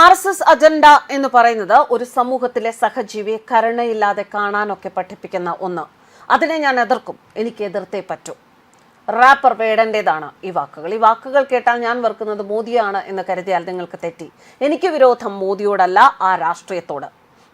R S S agenda എന്ന് പറയുന്നത് ഒരു സമൂഹത്തിലെ സഹജീവിയെ കരുണയില്ലാതെ കാണാനൊക്കെ പഠിപ്പിക്കുന്ന ഒന്ന്. അതിനെ ഞാൻ എതിർക്കും. എനിക്ക് എതിർത്തേ പറ്റൂ. റാപ്പർ വേടന്റെതാണ് ഈ വാക്കുകൾ. ഈ വാക്കുകൾ കേട്ടാൽ ഞാൻ വെറുക്കുന്നത് മോദിയാണ് എന്ന് കരുതിയാൽ നിങ്ങൾക്ക് തെറ്റി. എനിക്ക് വിരോധം മോദിയോടല്ല ആ രാഷ്ട്രീയത്തോട്.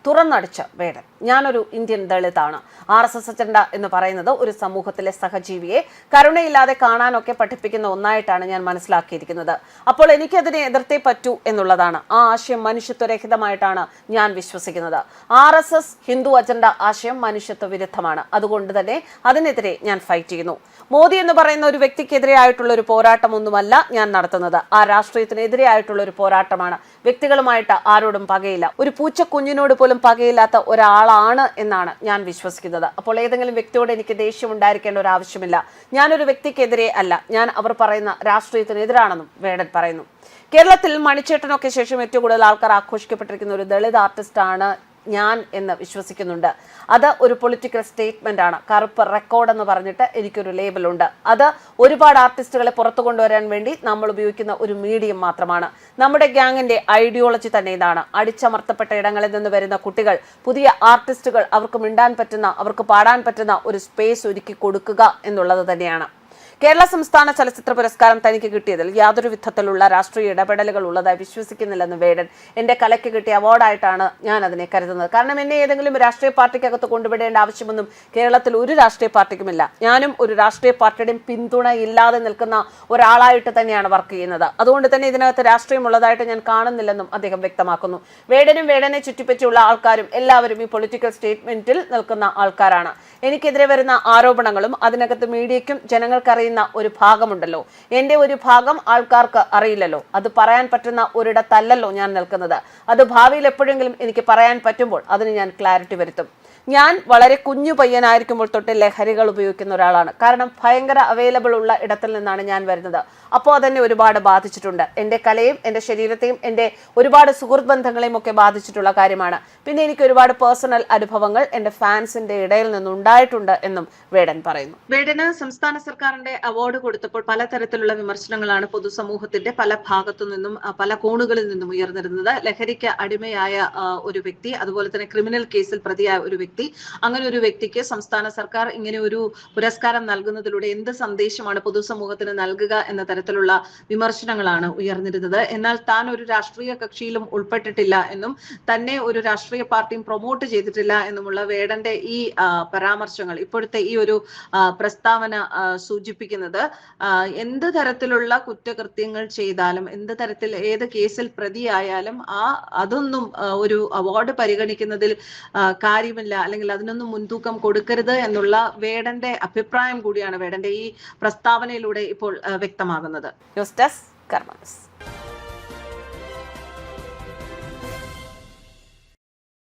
തുറന്നടിച്ച വേടൻ. ഞാനൊരു ഇന്ത്യൻ ദളിതാണ്. ആർ എസ് എസ് അജണ്ട എന്ന് പറയുന്നത് ഒരു സമൂഹത്തിലെ സഹജീവിയെ കരുണയില്ലാതെ കാണാനൊക്കെ പഠിപ്പിക്കുന്ന ഒന്നായിട്ടാണ് ഞാൻ മനസ്സിലാക്കിയിരിക്കുന്നത്. അപ്പോൾ എനിക്കതിനെ എതിർത്തേ പറ്റൂ എന്നുള്ളതാണ് ആ ആശയം മനുഷ്യത്വരഹിതമായിട്ടാണ് ഞാൻ വിശ്വസിക്കുന്നത്. R S S Hindu agenda ആശയം മനുഷ്യത്വ വിരുദ്ധമാണ് അതുകൊണ്ട് തന്നെ അതിനെതിരെ ഞാൻ ഫൈറ്റ് ചെയ്യുന്നു. മോദി എന്ന് പറയുന്ന ഒരു വ്യക്തിക്കെതിരെ ആയിട്ടുള്ള ഒരു പോരാട്ടമൊന്നുമല്ല ഞാൻ നടത്തുന്നത്. ആ രാഷ്ട്രീയത്തിനെതിരെ ആയിട്ടുള്ള ഒരു പോരാട്ടമാണ്. വ്യക്തികളുമായിട്ട് ആരോടും പകയില്ല. ഒരു പൂച്ച കുഞ്ഞിനോട് പോലും പകയില്ലാത്ത ഒരാളാണ് എന്നാണ് ഞാൻ വിശ്വസിക്കുന്നത്. അപ്പോൾ ഏതെങ്കിലും വ്യക്തിയോട് എനിക്ക് ദേഷ്യം ഉണ്ടായിരിക്കേണ്ട ഒരു ആവശ്യമില്ല. ഞാനൊരു വ്യക്തിക്കെതിരെ അല്ല. ഞാൻ അവർ പറയുന്ന രാഷ്ട്രീയത്തിനെതിരാണെന്നും വേടൻ പറയുന്നു. കേരളത്തിൽ മണിച്ചേട്ടനൊക്കെ ശേഷം ഏറ്റവും കൂടുതൽ ആൾക്കാർ ആഘോഷിക്കപ്പെട്ടിരിക്കുന്ന ഒരു ദളിത് ആർട്ടിസ്റ്റാണ് ഞാൻ എന്ന് വിശ്വസിക്കുന്നുണ്ട്. അത് ഒരു പൊളിറ്റിക്കൽ സ്റ്റേറ്റ്മെന്റ് ആണ്. കറുപ്പ് റെക്കോർഡ് എന്ന് പറഞ്ഞിട്ട് എനിക്കൊരു ലേബലുണ്ട് അത് ഒരുപാട് ആർട്ടിസ്റ്റുകളെ പുറത്തു കൊണ്ടുവരാൻ വേണ്ടി നമ്മൾ ഉപയോഗിക്കുന്ന ഒരു മീഡിയം മാത്രമാണ്. നമ്മുടെ ഗ്യാങ്ങിന്റെ ഐഡിയോളജി തന്നെ ഇതാണ്. അടിച്ചമർത്തപ്പെട്ട ഇടങ്ങളിൽ നിന്ന് വരുന്ന കുട്ടികൾ പുതിയ ആർട്ടിസ്റ്റുകൾ അവർക്ക് മിണ്ടാൻ പറ്റുന്ന അവർക്ക് പാടാൻ പറ്റുന്ന ഒരു സ്പേസ് ഒരുക്കി കൊടുക്കുക എന്നുള്ളത് തന്നെയാണ്. കേരള സംസ്ഥാന ചലച്ചിത്ര പുരസ്കാരം തനിക്ക് കിട്ടിയതിൽ യാതൊരു വിധത്തിലുള്ള രാഷ്ട്രീയ ഇടപെടലുകൾ ഉള്ളതായി വിശ്വസിക്കുന്നില്ലെന്ന് വേടൻ എന്റെ കലയ്ക്ക് കിട്ടിയ അവാർഡായിട്ടാണ് ഞാൻ അതിനെ കരുതുന്നത്. കാരണം എന്നെ ഏതെങ്കിലും രാഷ്ട്രീയ പാർട്ടിക്കകത്ത് കൊണ്ടുവിടേണ്ട ആവശ്യമൊന്നും കേരളത്തിൽ ഒരു രാഷ്ട്രീയ പാർട്ടിക്കുമില്ല. ഞാനും ഒരു രാഷ്ട്രീയ പാർട്ടിയുടെയും പിന്തുണ ഇല്ലാതെ നിൽക്കുന്ന ഒരാളായിട്ട് തന്നെയാണ് വർക്ക് ചെയ്യുന്നത്. അതുകൊണ്ട് തന്നെ ഇതിനകത്ത് രാഷ്ട്രീയം ഉള്ളതായിട്ട് ഞാൻ കാണുന്നില്ലെന്നും അദ്ദേഹം വ്യക്തമാക്കുന്നു. വേടനും വേടനെ ചുറ്റിപ്പറ്റിയുള്ള ആൾക്കാരും എല്ലാവരും ഈ പൊളിറ്റിക്കൽ സ്റ്റേറ്റ്മെന്റിൽ നിൽക്കുന്ന ആൾക്കാരാണ്. എനിക്കെതിരെ വരുന്ന ആരോപണങ്ങളും അതിനകത്ത് മീഡിയയ്ക്കും ജനങ്ങൾക്കറിയുന്ന ഒരു ഭാഗമുണ്ടല്ലോ. എന്റെ ഒരു ഭാഗം ആൾക്കാർക്ക് അറിയില്ലല്ലോ. അത് പറയാൻ പറ്റുന്ന ഒരിടത്തല്ലല്ലോ ഞാൻ നിൽക്കുന്നത്. അത് ഭാവിയിൽ എപ്പോഴെങ്കിലും എനിക്ക് പറയാൻ പറ്റുമ്പോൾ അതിന് ഞാൻ ക്ലാരിറ്റി വരുത്തും. ഞാൻ വളരെ കുഞ്ഞു പയ്യനായിരിക്കുമ്പോൾ തൊട്ട് ലഹരികൾ ഉപയോഗിക്കുന്ന ഒരാളാണ്. കാരണം ഭയങ്കര അവൈലബിൾ ഉള്ള ഇടത്തിൽ നിന്നാണ് ഞാൻ വരുന്നത്. അപ്പോൾ അതെന്നെ ഒരുപാട് ബാധിച്ചിട്ടുണ്ട്. എന്റെ കലയും എന്റെ ശരീരത്തെയും എന്റെ ഒരുപാട് സുഹൃത്ത് ബന്ധങ്ങളെയും ഒക്കെ ബാധിച്ചിട്ടുള്ള കാര്യമാണ്. പിന്നെ എനിക്ക് ഒരുപാട് പേഴ്സണൽ അനുഭവങ്ങൾ എന്റെ ഫാൻസിന്റെ ഇടയിൽ നിന്നുണ്ടായിട്ടുണ്ട് എന്നും വേടൻ പറയുന്നു. വേടന് സംസ്ഥാന സർക്കാരിന്റെ അവാർഡ് കൊടുത്തപ്പോൾ പലതരത്തിലുള്ള വിമർശനങ്ങളാണ് പൊതുസമൂഹത്തിന്റെ പല ഭാഗത്തു നിന്നും പല കോണുകളിൽ നിന്നും ഉയർന്നിരുന്നത്. ലഹരിക്ക് അടിമയായ ഒരു വ്യക്തി അതുപോലെ തന്നെ ക്രിമിനൽ കേസിൽ പ്രതിയായ ഒരു വ്യക്തി അങ്ങനെ ഒരു വ്യക്തിക്ക് സംസ്ഥാന സർക്കാർ ഇങ്ങനെ ഒരു പുരസ്കാരം നൽകുന്നതിലൂടെ എന്ത് സന്ദേശമാണ് പൊതുസമൂഹത്തിന് നൽകുക എന്ന തരത്തിലുള്ള വിമർശനങ്ങളാണ് ഉയർന്നിരുന്നത്. എന്നാൽ താൻ ഒരു രാഷ്ട്രീയ കക്ഷിയിലും ഉൾപ്പെട്ടിട്ടില്ല എന്നും തന്നെ ഒരു രാഷ്ട്രീയ പാർട്ടിയും പ്രൊമോട്ട് ചെയ്തിട്ടില്ല എന്നുമുള്ള വേടന്റെ ഈ പരാമർശങ്ങൾ ഇപ്പോഴത്തെ ഈ ഒരു പ്രസ്താവന സൂചിപ്പിക്കുന്നത് എന്ത് തരത്തിലുള്ള കുറ്റകൃത്യങ്ങൾ ചെയ്താലും എന്ത് തരത്തിൽ ഏത് കേസിൽ പ്രതിയായാലും ആ അതൊന്നും ഒരു അവാർഡ് പരിഗണിക്കുന്നതിൽ കാര്യമില്ല അല്ലെങ്കിൽ അതിനൊന്നും മുൻതൂക്കം കൊടുക്കരുത് എന്നുള്ള വേടന്റെ അഭിപ്രായം കൂടിയാണ് വേടന്റെ ഈ പ്രസ്താവനയിലൂടെ ഇപ്പോൾ വ്യക്തമാകുന്നത്. News desk കർമ്മസ്